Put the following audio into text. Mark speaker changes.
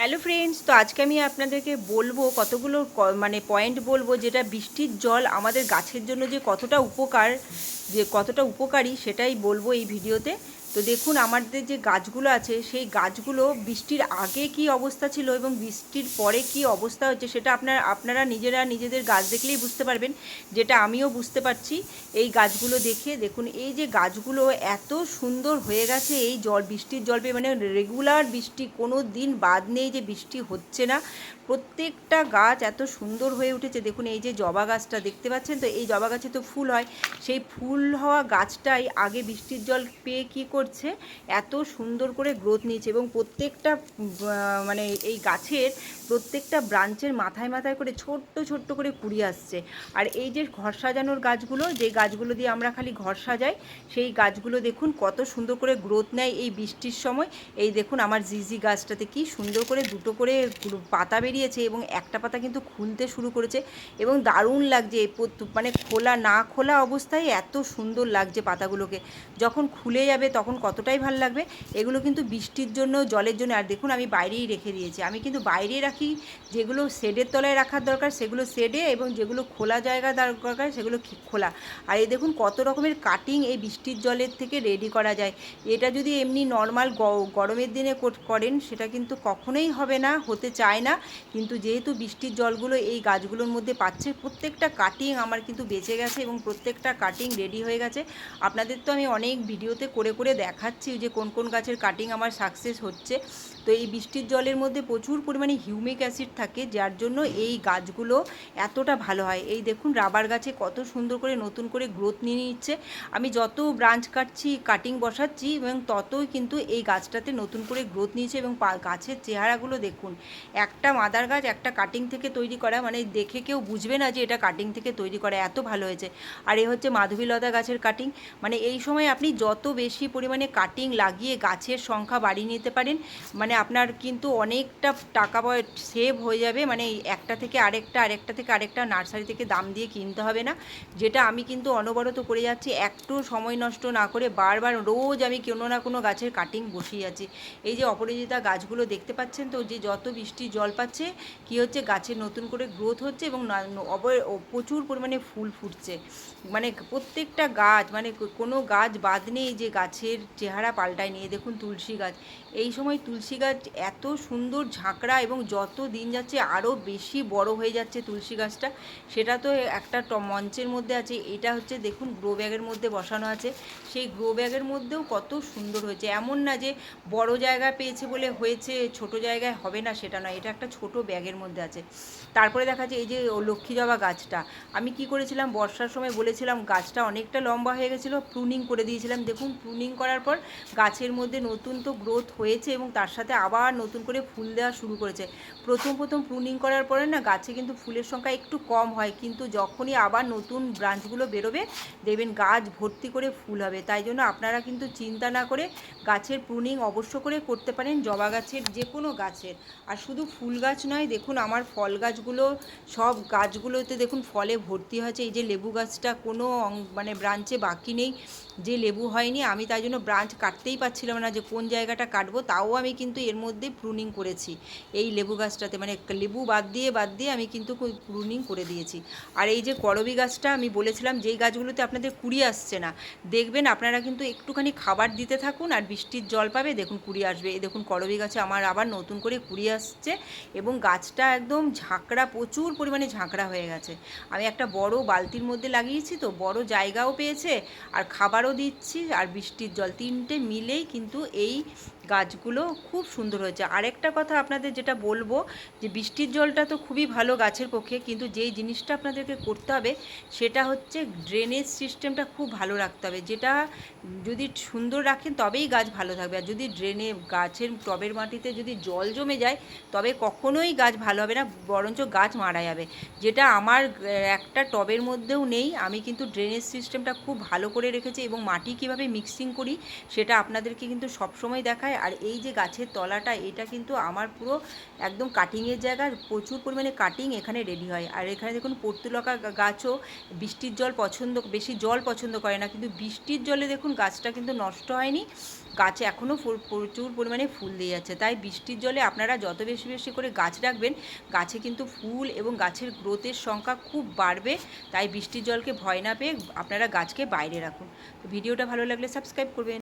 Speaker 1: Hello friends তো আজকে আমি আপনাদেরকে বলব কতগুলো মানে পয়েন্ট বলব যেটা বৃষ্টির জল আমাদের গাছের জন্য যে কতটা উপকার, যে কতটা উপকারী সেটাই বলব এই ভিডিওতে তো দেখুন, আমাদের যে গাছগুলো আছে, সেই গাছগুলো বৃষ্টির আগে কি অবস্থা ছিল এবং বৃষ্টির পরে কি অবস্থা হচ্ছে সেটা আপনার, আপনারা নিজেরা নিজেদের গাছ দেখলেই বুঝতে পারবেন। যেটা আমিও বুঝতে পারছি। এই গাছগুলো দেখে দেখুন, এই যে গাছগুলো এত সুন্দর হয়ে গেছে, এই জল, বৃষ্টির জল পেয়ে মানে রেগুলার বৃষ্টি, কোনো দিন বাদ নেই যে বৃষ্টি হচ্ছে না। প্রত্যেকটা গাছ এত সুন্দর হয়ে উঠেছে। দেখুন, এই যে জবা গাছটা দেখতে পাচ্ছেন তো? এই জবা গাছে তো ফুল হয়। সেই ফুল হওয়া গাছটাই আগে বৃষ্টির জল পেয়ে কি করছে, এত সুন্দর করে গ্রোথ নিয়েছে এবং প্রত্যেকটা মানে এই গাছের প্রত্যেকটা ব্রাঞ্চের মাথায় মাথায় করে ছোট্ট ছোট্ট করে কুড়ি আসছে। আর এই যে ঘর সাজানোর গাছগুলো, যে গাছগুলো দিয়ে আমরা খালি ঘর সাজাই, সেই গাছগুলো দেখুন কত সুন্দর করে গ্রোথ নেয় এই বৃষ্টির সময়। এই দেখুন আমার জিজি গাছটাতে কি সুন্দর করে দুটো করে পাতা বেরিয়েছে এবং একটা পাতা কিন্তু খুলতে শুরু করেছে এবং দারুণ লাগছে। মানে খোলা না খোলা অবস্থায় এত সুন্দর লাগছে পাতাগুলোকে। যখন খুলে যাবে তখন কতটাই ভালো লাগবে, এগুলো কিন্তু বৃষ্টির জন্য জলের জন্য। আর দেখুন, আমি বাইরেই রেখে দিয়েছি। আমি কিন্তু বাইরে রাখি, যেগুলো শেডের তলায় রাখার দরকার, সেগুলো শেডে এবং যেগুলো খোলা জায়গা দরকার, সেগুলো খোলা। আর এই দেখুন, কত রকমের কাটিং এই বৃষ্টির জলের থেকে রেডি করা যায়। এটা যদি এমনি নর্মাল গরমের দিনে কর- করেন, সেটা কিন্তু কখনোই হবে না, হতে চায় না। কিন্তু যেহেতু বৃষ্টির জলগুলো এই গাছগুলোর মধ্যে পাচ্ছে, প্রত্যেকটা কাটিং আমার কিন্তু বেঁচে গেছে এবং প্রত্যেকটা কাটিং রেডি হয়ে গেছে। আপনাদের তো আমি অনেক ভিডিওতে করে করে দেখাচ্ছি যে কোন কোন গাছের কাটিং আমার সাকসেস হচ্ছে। তো এই বৃষ্টির জলের মধ্যে প্রচুর পরিমাণে হিউমিক অ্যাসিড থাকে, যার জন্য এই গাছগুলো এতটা ভালো হয়। এই দেখুন রাবার গাছে কত সুন্দর করে নতুন করে গ্রোথ নিয়ে নিচ্ছে। আমি যত ব্রাঞ্চ কাটছি কাটিং বসাচ্ছি এবং ততই কিন্তু এই গাছটাতে নতুন করে গ্রোথ নিয়েছে এবং গাছের চেহারাগুলো দেখুন, একটা মাদার গাছ একটা কাটিং থেকে তৈরি করা মানে দেখে কেউ বুঝবে না যে এটা কাটিং থেকে তৈরি করা এত ভালো হয়েছে। আর এ হচ্ছে মাধবীলতা গাছের কাটিং মানে এই সময় আপনি যত বেশি পরিমাণে কাটিং লাগিয়ে গাছের সংখ্যা বাড়িয়ে নিতে পারেন। মানে আপনার কিন্তু অনেকটা টাকা সেভ হয়ে যাবে। মানে একটা থেকে আরেকটা আরেকটা থেকে আরেকটা নার্সারি থেকে দাম দিয়ে কিনতে হবে না। যেটা আমি কিন্তু অনবরত করে যাচ্ছি, একটু সময় নষ্ট না করে বারবার রোজ আমি কোনো না কোনো গাছের কাটিং বসিয়ে যাচ্ছি এই যে অপরাজিতা গাছগুলো দেখতে পাচ্ছেন তো, যে যত বৃষ্টি জল পাচ্ছে, কি হচ্ছে গাছের নতুন করে গ্রোথ হচ্ছে এবং প্রচুর পরিমাণে ফুল ফুটছে। মানে প্রত্যেকটা গাছ মানে কোনো গাছ বাদ নেই যে গাছের চেহারা পাল্টায়নি নিয়ে, দেখুন তুলসী গাছ। এই সময় তুলসী গাছ এত সুন্দর ঝাঁকড়া এবং যত দিন যাচ্ছে আরও বেশি বড় হয়ে যাচ্ছে তুলসী গাছটা। সেটা তো একটা ট- মঞ্চের মধ্যে আছে। এটা হচ্ছে, দেখুন গ্রো ব্যাগের মধ্যে বসানো আছে। সেই গ্রো ব্যাগের মধ্যেও কত সুন্দর হয়েছে। এমন না যে বড় জায়গা পেয়েছে বলে হয়েছে, ছোট জায়গায় হবে না, সেটা নয়। এটা একটা ছোট ব্যাগের মধ্যে আছে। তারপরে দেখা যাচ্ছে, এই যে লক্ষ্মী জবা গাছটা। আমি কি করেছিলাম, বর্ষার সময় বলেছিলাম, গাছটা অনেকটা লম্বা হয়ে গেছিল। প্রুনিং করে দিয়েছিলাম। দেখুন প্রুনিং করার পর গাছের মধ্যে নতুন তো গ্রোথ হয়েছে এবং তার সাথে আবার নতুন করে ফুল দেওয়া শুরু করেছে। প্রথম প্রথম প্রুনিং করার পরে না গাছে কিন্তু ফুলের সংখ্যা একটু কম হয়, কিন্তু যখনই আবার নতুন ব্রাঞ্চগুলো বেরোবে, দেখবেন গাছ ভর্তি করে ফুল হবে। তাই জন্য আপনারা কিন্তু চিন্তা না করে গাছের প্রুনিং অবশ্য করে করতে পারেন জবা গাছের যে কোনো গাছের। আর শুধু ফুল গাছ নয়, দেখুন আমার ফল গাছগুলো, সব গাছগুলোতে দেখুন ফলে ভর্তি হয়েছে। এই যে লেবু গাছটা কোনো মানে ব্রাঞ্চে বাকি নেই। যে লেবু হয়নি, আমি তাই জন্য ব্রাঞ্চ কাটতেই পারছিলাম না যে কোন জায়গাটা কাটবো, তাও আমি কিন্তু এর মধ্যে প্রুনিং করেছি। এই লেবু গাছটাতে মানে লেবু বাদ দিয়ে বাদ দিয়ে আমি কিন্তু প্রুনিং করে দিয়েছি। আর এই যে করবি গাছটা, আমি বলেছিলাম যেই গাছগুলোতে আপনাদের কুড়ি আসছে না। দেখবেন আপনারা কিন্তু একটুখানি খাবার দিতে থাকুন আর বৃষ্টির জল পাবে, দেখুন কুড়ি আসবে। এই দেখুন করবি গাছে আমার আবার নতুন করে কুড়ি আসছে এবং গাছটা একদম ঝাঁকড়া, প্রচুর পরিমাণে ঝাঁকড়া হয়ে গেছে। আমি একটা বড় বালতির মধ্যে লাগিয়েছি তো, বড় জায়গাও পেয়েছে আর খাবারও দিচ্ছি আর বৃষ্টির জল তিনটে মিলেই কিন্তু এই গাছগুলো খুব সুন্দর হয়েছে। আরেকটা কথা আপনাদের যেটা বলব, যে বৃষ্টির জলটা তো খুবই ভালো গাছের পক্ষে, কিন্তু যেই জিনিসটা আপনাদেরকে করতে হবে, সেটা হচ্ছে ড্রেনেজ সিস্টেমটা খুব ভালো রাখতে হবে। যেটা যদি সুন্দর রাখেন, তবেই গাছ ভালো থাকবে। আর যদি ড্রেনে গাছের টবের মাটিতে যদি জল জমে যায়, তবে কখনোই গাছ ভালো হবে না, বরঞ্চ গাছ মারা যাবে। যেটা আমার একটা টবের মধ্যেও নেই, আমি কিন্তু ড্রেনেজ সিস্টেমটা খুব ভালো করে রেখেছি এবং মাটি কীভাবে মিক্সিং করি, সেটা আপনাদেরকে কিন্তু সবসময় দেখায়। আর এই যে গাছের তলাটা, এটা কিন্তু আমার পুরো একদম কাটিংয়ের জায়গা প্রচুর পরিমাণে কাটিং এখানে রেডি হয়। আর এখানে দেখুন পর্তুলকা গাছও বৃষ্টির জল পছন্দ, বেশি জল পছন্দ করে না, কিন্তু বৃষ্টির জলে দেখুন গাছটা কিন্তু নষ্ট হয়নি। গাছে এখনও প্রচুর পরিমাণে ফুল দিয়ে যাচ্ছে। তাই বৃষ্টির জলে আপনারা যত বেশি বেশি করে গাছ রাখবেন, গাছে কিন্তু ফুল এবং গাছের গ্রোথের সংখ্যা খুব বাড়বে। তাই বৃষ্টির জলকে ভয় না পেয়ে আপনারা গাছকে বাইরে রাখুন। তো ভিডিওটা ভালো লাগলে সাবস্ক্রাইব করবেন।